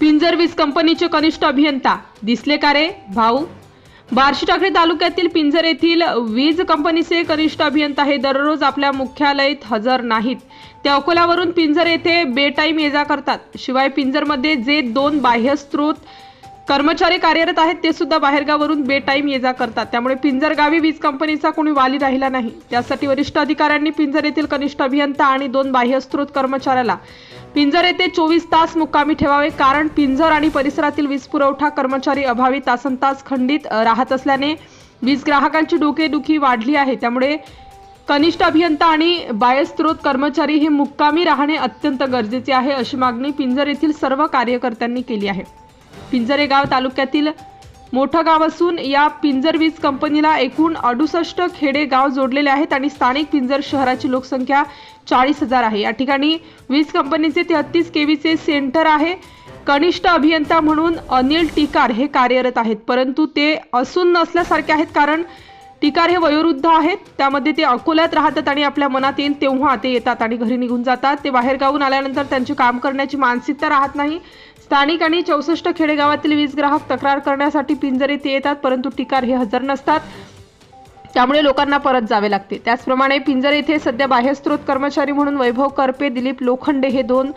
पिंजर वीज कंपनीचे कनिष्ठ अभियंता. दिसले का रे भाऊ? बार्शी टाकळी तालुक्यातील पिंजर येथील वीज कंपनीचे कनिष्ठ अभियंता हे दररोज आपल्या मुख्यालयात हजर नाहीत. ते अकोल्यावरून पिंजर येथे बेटाईम ये जा करतात. शिवाय पिंजरमध्ये जे दोन बाह्य स्रोत कर्मचारी कार्यरत आहेत ते सुद्धा बाहेरगावरून बेटाईम ये जा करतात. त्यामुळे पिंजर गावी वीज कंपनीचा कोणी वाली राहिला नाही. त्यासाठी वरिष्ठ अधिकाऱ्यांनी पिंजर येथील कनिष्ठ अभियंता आणि दोन बाह्यस्त्रोत कर्मचाऱ्याला पिंजर येथे चोवीस तास मुक्कामी ठेवावे. कारण पिंजर आणि परिसरातील वीज पुरवठा कर्मचारी अभावी तासन तास खंडित राहत असल्याने वीज ग्राहकांची डोकेदुखी वाढली आहे. त्यामुळे कनिष्ठ अभियंता आणि बाह्यस्त्रोत कर्मचारी हे मुक्कामी राहणे अत्यंत गरजेचे आहे अशी मागणी पिंजर येथील सर्व कार्यकर्त्यांनी केली आहे. पिंजरे गाव तालुक्यातील मोठं गाव असून या पिंजर वीज कंपनीला एकूण अडुसष्ट खेडे गाव जोडलेले आहेत आणि स्थानिक पिंजर शहराची लोकसंख्या चाळीस हजार आहे. या ठिकाणी वीज कंपनीचे तेहतीस केवीचे सेंटर आहे. कनिष्ठ अभियंता म्हणून अनिल टिकार हे कार्यरत आहेत. परंतु ते असून नसल्यासारखे आहेत कारण टिकार हे वयोवृद्ध आहेत. त्यामध्ये ते अकोल्यात राहतात आणि आपल्या मनात येईल तेव्हा ते येतात आणि घरी निघून जातात. ते बाहेर गावून आल्यानंतर त्यांचे काम करण्याची मानसिकता राहत नाही. स्थानिक आणि चौसष्ट खेडेगावातील वीज ग्राहक तक्रार करण्यासाठी पिंजरीत ते येतात परंतु टिकार हे हजर नसतात. त्यामुळे लोकांना परत जावे लागते. त्याचप्रमाणे पिंजर येथे सध्या बाह्यस्त्रोत कर्मचारी म्हणून वैभव करपे दिलीप लोखंडे हे दोन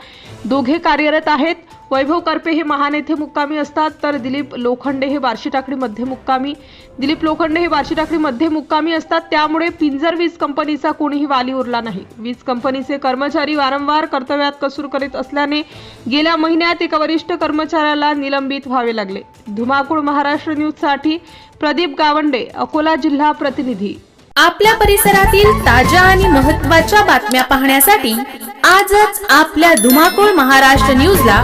दोघे कार्यरत आहेत. वैभव करपे हे महान येथे मुक्कामी असतात. तर दिलीप लोखंडे हे बार्शी टाकळी मध्ये मुक्कामी. दिलीप लोखंडे हे बार्शी टाकळी मध्ये मुक्कामी असतात. त्यामुळे पिंजर वीज कंपनीचा कोणीही वाली उरला नाही. वीज कंपनीचे कर्मचारी वारंवार कर्तव्यात कसूर करीत असल्याने गेल्या महिन्यात एका वरिष्ठ कर्मचाऱ्याला निलंबित व्हावे लागले. धुमाकूळ महाराष्ट्र न्यूजसाठी प्रदीप गावंडे अकोला जिल्हा प्रतिनिधी. आपल्या परिसरातील ताज्या आणि महत्त्वाच्या बातम्या पाहण्यासाठी आजच आपल्या धुमाकूळ महाराष्ट्र न्यूजला